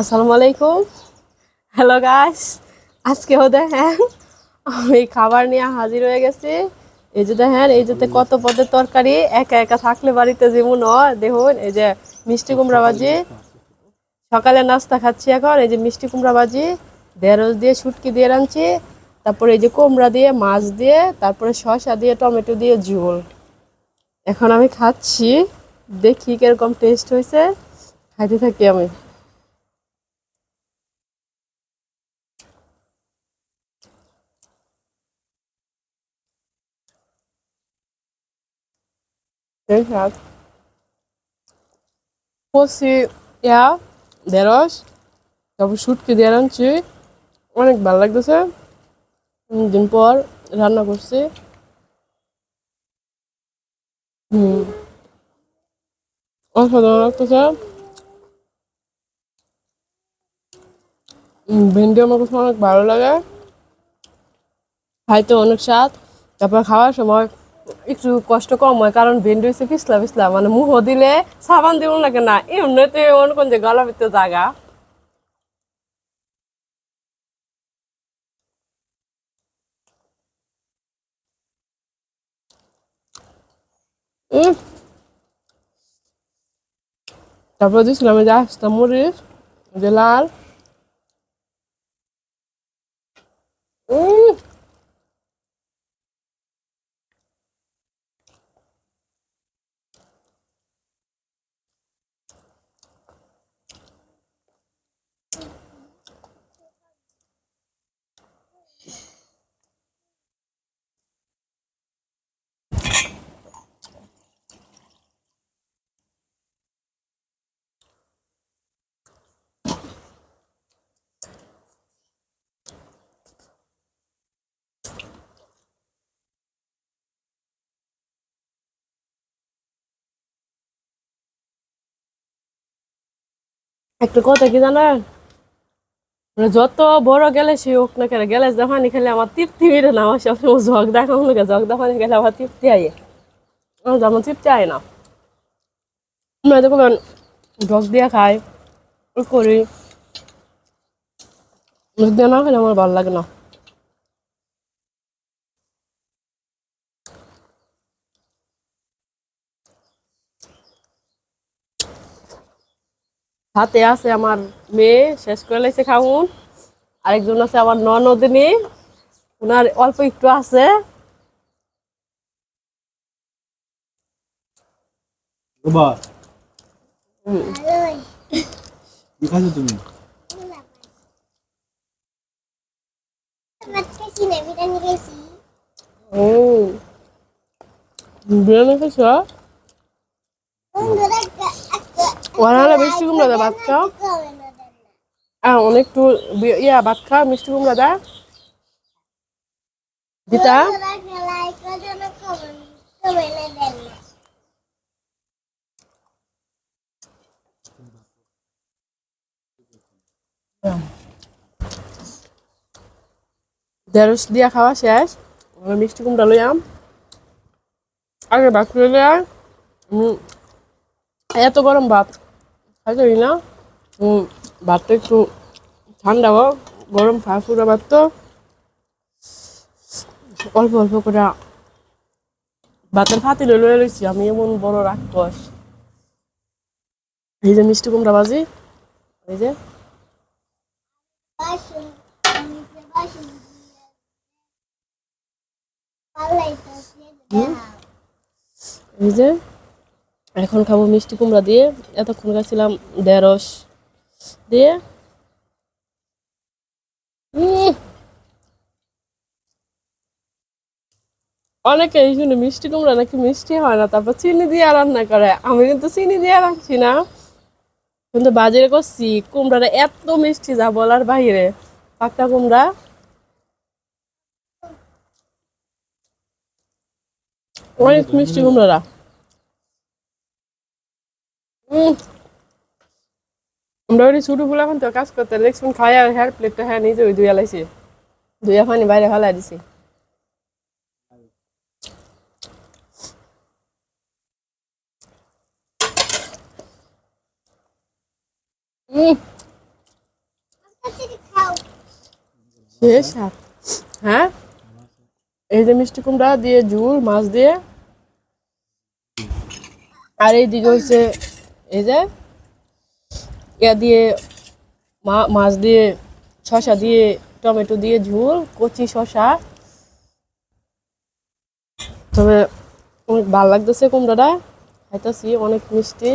আসসালামু আলাইকুম hello guys আজকেও দেখেন, আমি খাবার নিয়ে হাজির হয়ে গেছি। এই যে দেখেন, এই যে কত পদের তরকারি, একা একা থাকলে বাড়িতে যেমন হয়। দেখুন, এই যে মিষ্টি কুমড়া ভাজি। সকালে নাস্তা খাচ্ছি এখন, এই যে মিষ্টি কুমড়া ভাজি। ঢেঁড়স দিয়ে শুটকি দিয়ে রাঁধছি। তারপরে এই যে কুমড়া দিয়ে, মাছ দিয়ে, তারপরে শসা দিয়ে, টমেটো দিয়ে ঝোল। এখন আমি খাচ্ছি, দেখি কীরকম টেস্ট হয়েছে। খাইতে থাকি আমি। এই শাক কষি ইয়া ঢেঁড়স তারপর শুটকি দিয়ে রাঁধছি অনেক ভালো লাগতেছে দিন পর রান্না করছি হুম অসাধারণ লাগতেছে ভেন্ডি আমার কাছে অনেক ভালো লাগে খাইতে অনেক স্বাদ তারপর খাওয়ার সময় একটু কষ্ট কম হয়, কারণ ভেন্ডি হচ্ছে পিছলা পিছলা মানে মুহ দিলে সাবান দিব লাগে না এমনিতে মনে করেন যে গলা ভিতরে উম। তারপর দিয়েছিলাম এই যে আস্তা মরিচ যে লাল একটা কথা কি জানেন? মানে যত বড় গেলে সে হোক না কেন, গেলে দেখানি খেলে আমার তৃপ্তি মিলে না, আমার সবসময় জগ দেখানো লাগে জগ দেখানি গেলে আমার তৃপ্তি আয়ে আমার যেমন তৃপ্তি আয় না। আমরা দেখবেন জগ দিয়ে খাই করি। জগ দিয়ে না খেলে আমার ভালো লাগে না। হাতে আছে আমার মেয়ে শেষ করে লাইছে খাউন আরেকজন আছে আমার ননদিনী ওনার অল্প একটু আছে। তুমি? ও। বিরিয়ানি খাইছ? ওরা মিষ্টি কুমড়া দেয় বাচ্চা আর অনেক একটু বি- ইয়া ভাত খা মিষ্টি কুমড়া দেয়। দিতা ঢেঁড়স দিয়া খাওয়া শেষ। আমরা মিষ্টি কুমড়া লইয়াম আগে ভাত করে লইয়া উম, এত গরম ভাত। খাইতে না ভাতটা একটু ঠান্ডা হোক, গরম ফাফুরা ভাত তো। অল্প অল্প করে ভাতের ফাতি লয়ে লইছি। আমি এমন বড় রাক্ষস। এই যে মিষ্টি কুমড়া ভাজি, এই যে। এই যে। এখন খাব মিষ্টি কুমড়া দিয়ে। এতক্ষণ গেছিলাম ঢেঁড়স দিয়ে। অনেকে এই শুনে মিষ্টি কুমড়া নাকি মিষ্টি হয় না, তারপর চিনি দিয়ে রান্না করে। আমি কিন্তু চিনি দিয়ে রাখছি না। কিন্তু বাজারে করছি, কুমড়াটা এত মিষ্টি যা বলার বাইরে। পাকা কুমড়া। অনেক মিষ্টি কুমড়ারা। আমরা ওই ছোট ফুল এখন তো কাজ করতে দেখছেন খাই আর হ্যার প্লেটটা হ্যাঁ নিজে ওই দুই আলাইছি দুই পানি বাইরে ফেলাই দিছি। হ্যাঁ? এই যে মিষ্টি কুমড়া দিয়ে, ঝুল, মাছ দিয়ে। আর এইদিকে হচ্ছে, এই যে ইয়া দিয়ে মাছ দিয়ে শশা দিয়ে, টমেটো দিয়ে ঝোল, কচি শশা তবে অনেক ভালো লাগতেছে কুমড়াটা, খাইতেছি, অনেক মিষ্টি।